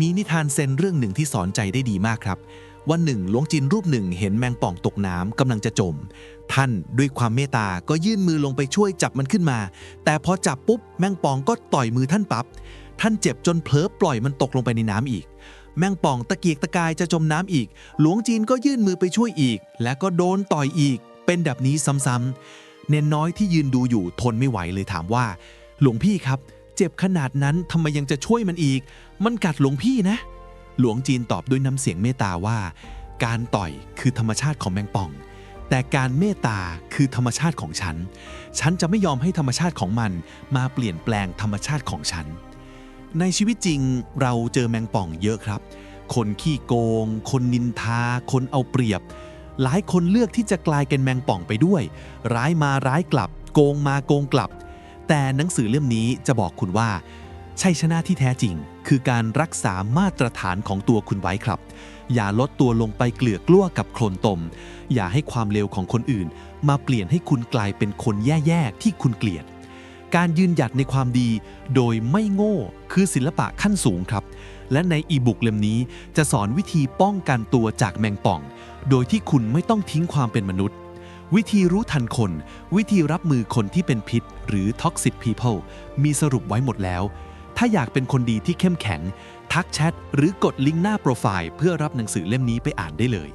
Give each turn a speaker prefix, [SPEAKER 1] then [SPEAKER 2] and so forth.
[SPEAKER 1] มีนิทานเซนเรื่องหนึ่งที่สอนใจได้ดีมากครับ วันหนึ่งหลวงจินรูปหนึ่งเห็นแมงป่องตกน้ำกำลังจะจม ท่านด้วยความเมตตาก็ยื่นมือลงไปช่วยจับมันขึ้นมา แต่พอจับปุ๊บแมงป่องก็ต่อยมือท่านปับ๊บท่านเจ็บจนเผลอปล่อยมันตกลงไปในน้ำอีก แมงป่องตะเกียกตะกายจะจมน้ำอีก หลวงจีนก็ยื่นมือไปช่วยอีก และก็โดนต่อยอีก เป็นแบบนี้ซ้ำๆเนนน้อยที่ยืนดูอยู่ทนไม่ไหวเลยถามว่า หลวงพี่ครับ เจ็บขนาดนั้นทำไมยังจะช่วยมันอีก มันกัดหลวงพี่นะ หลวงจีนตอบด้วยน้ำเสียงเมตตาว่า การต่อยคือธรรมชาติของแมงป่อง แต่การเมตตาคือธรรมชาติของฉัน ฉันจะไม่ยอมให้ธรรมชาติของมันมาเปลี่ยนแปลงธรรมชาติของฉัน ในชีวิตจริงเราเจอแมงป่องเยอะครับ คนขี้โกง คนนินทา คนเอาเปรียบ หลายคนเลือกที่จะกลายเป็นแมงป่องไปด้วย ร้ายมาร้ายกลับ โกงมาโกงกลับ แต่หนังสือเล่มนี้จะบอกคุณว่า ชัยชนะที่แท้จริง คือการรักษามาตรฐานของตัวคุณไว้ครับ อย่าลดตัวลงไปเกลือกกลั้วกับโคลนตม อย่าให้ความเลวของคนอื่น มาเปลี่ยนให้คุณกลายเป็นคนแย่ๆที่คุณเกลียด การยืนหยัดในความดี โดยไม่โง่คือศิลปะขั้นสูงครับ และในอีบุ๊กเล่มนี้จะสอนวิธีป้องกันตัวจากแมงป่อง โดยที่คุณไม่ต้องทิ้งความเป็นมนุษย์ วิธีรู้ทันคน วิธีรับมือคนที่เป็นพิษ หรือ toxic people มีสรุปไว้หมดแล้ว ถ้าอยากเป็นคนดีที่เข้มแข็ง ทักแชทหรือกดลิงก์หน้าโปรไฟล์เพื่อรับหนังสือเล่มนี้ไปอ่านได้เลย